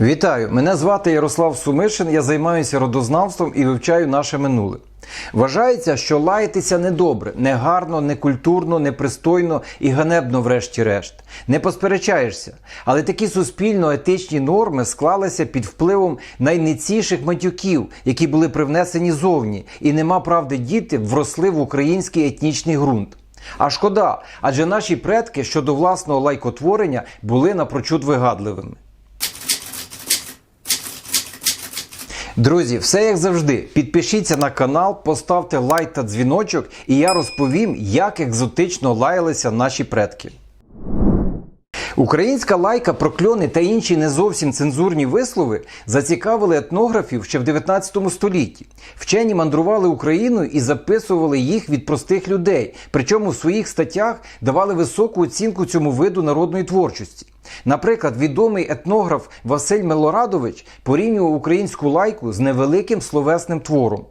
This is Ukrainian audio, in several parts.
Вітаю! Мене звати Ярослав Сумишин. Я займаюся родознавством і вивчаю наше минуле. Вважається, що лаятися недобре, негарно, некультурно, непристойно і ганебно, врешті-решт. Не посперечаєшся. Але такі суспільно-етичні норми склалися під впливом найниціших матюків, які були привнесені зовні, і нема правди діти вросли в український етнічний ґрунт. А шкода, адже наші предки щодо власного лайкотворення були напрочуд вигадливими. Друзі, все як завжди. Підпишіться на канал, поставте лайк та дзвіночок, і я розповім, як екзотично лаялися наші предки. Українська лайка, прокльони та інші не зовсім цензурні вислови зацікавили етнографів ще в 19 столітті. Вчені мандрували Україною і записували їх від простих людей, причому в своїх статтях давали високу оцінку цьому виду народної творчості. Наприклад, відомий етнограф Василь Милорадович порівнював українську лайку з невеликим словесним твором.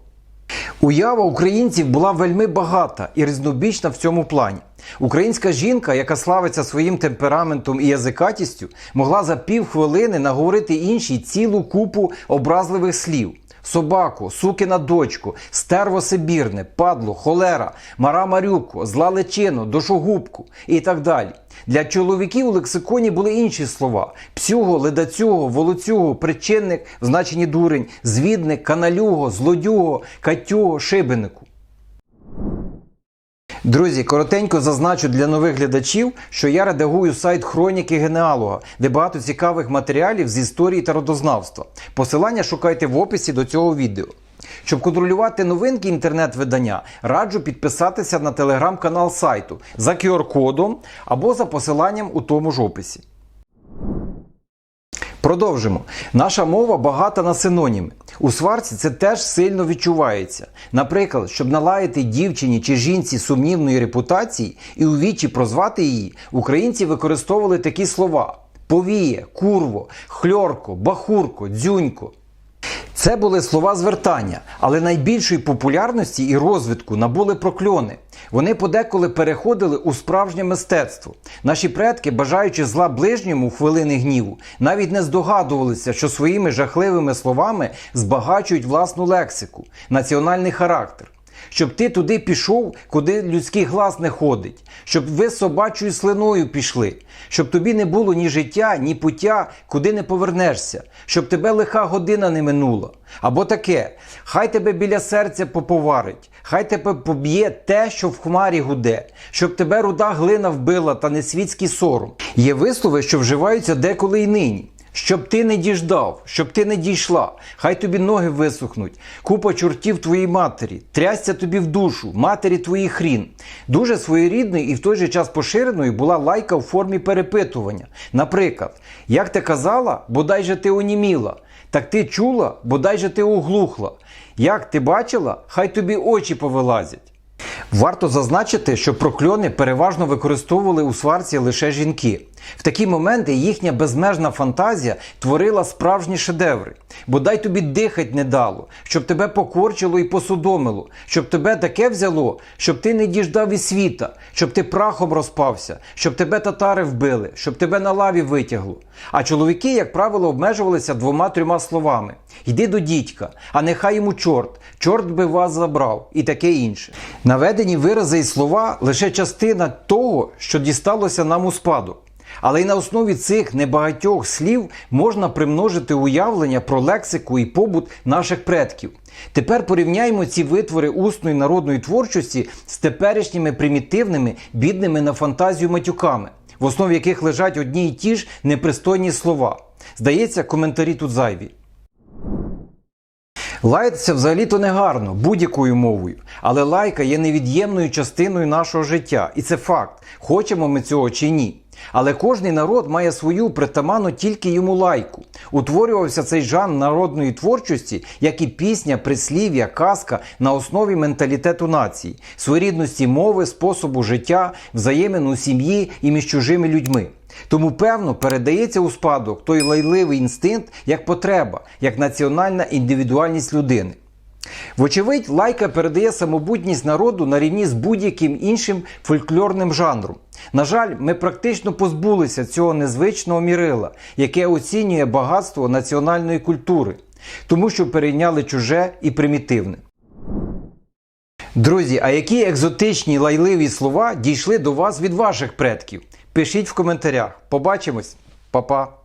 Уява українців була вельми багата і різнобічна в цьому плані. Українська жінка, яка славиться своїм темпераментом і язикатістю, могла за півхвилини наговорити іншій цілу купу образливих слів. Собаку, сукина дочку, стерво сибірне, падло, холера, мара марюку, зла личину, дошогубку і так далі. Для чоловіків у лексиконі були інші слова: псюго, ледацюго, волоцюго, причинник, в значенні дурень, звідник, каналюго, злодюго, катюго, шибенику. Друзі, коротенько зазначу для нових глядачів, що я редагую сайт Хроніки Генеалога, де багато цікавих матеріалів з історії та родознавства. Посилання шукайте в описі до цього відео. Щоб контролювати новинки інтернет-видання, раджу підписатися на телеграм-канал сайту за QR-кодом або за посиланням у тому ж описі. Продовжимо. Наша мова багата на синоніми. У сварці це теж сильно відчувається. Наприклад, щоб налаяти дівчині чи жінці сумнівної репутації і у вічі прозвати її, українці використовували такі слова: повіє, курво, хльорко, бахурко, дзюнько. Це були слова звертання, але найбільшої популярності і розвитку набули прокльони. Вони подеколи переходили у справжнє мистецтво. Наші предки, бажаючи зла ближньому хвилини гніву, навіть не здогадувалися, що своїми жахливими словами збагачують власну лексику, національний характер. Щоб ти туди пішов, куди людський глас не ходить, щоб ви з собачою слиною пішли, щоб тобі не було ні життя, ні пуття, куди не повернешся, щоб тебе лиха година не минула. Або таке, хай тебе біля серця поповарить, хай тебе поб'є те, що в хмарі гуде, щоб тебе руда глина вбила та не світський сором. Є вислови, що вживаються деколи й нині. Щоб ти не діждав, щоб ти не дійшла, хай тобі ноги висохнуть, купа чортів твоїй матері, трясся тобі в душу, матері твої хрін. Дуже своєрідною і в той же час поширеною була лайка в формі перепитування. Наприклад, як ти казала, бодай же ти оніміла, так ти чула, бодай же ти оглухла. Як ти бачила, хай тобі очі повилазять. Варто зазначити, що прокльони переважно використовували у сварці лише жінки. В такі моменти їхня безмежна фантазія творила справжні шедеври. Бодай тобі дихать не дало, щоб тебе покорчило і посудомило, щоб тебе таке взяло, щоб ти не діждав і світа, щоб ти прахом розпався, щоб тебе татари вбили, щоб тебе на лаві витягло. А чоловіки, як правило, обмежувалися двома-трьома словами: йди до дідька, а нехай йому чорт, чорт би вас забрав, і таке інше. Наведені вирази і слова лише частина того, що дісталося нам у спадок. Але й на основі цих небагатьох слів можна примножити уявлення про лексику і побут наших предків. Тепер порівняємо ці витвори усної народної творчості з теперішніми примітивними, бідними на фантазію матюками, в основі яких лежать одні й ті ж непристойні слова. Здається, коментарі тут зайві. Лаятися взагалі-то не гарно будь-якою мовою, але лайка є невід'ємною частиною нашого життя, і це факт, хочемо ми цього чи ні. Але кожний народ має свою притаманну тільки йому лайку. Утворювався цей жанр народної творчості, як і пісня, прислів'я, казка на основі менталітету нації, своєрідності мови, способу життя, взаємин у сім'ї і між чужими людьми. Тому, певно, передається у спадок той лайливий інстинкт як потреба, як національна індивідуальність людини. Вочевидь, лайка передає самобутність народу на рівні з будь-яким іншим фольклорним жанром. На жаль, ми практично позбулися цього незвичного мірила, яке оцінює багатство національної культури, тому що перейняли чуже і примітивне. Друзі, а які екзотичні лайливі слова дійшли до вас від ваших предків? Пишіть в коментарях. Побачимось, Па-па!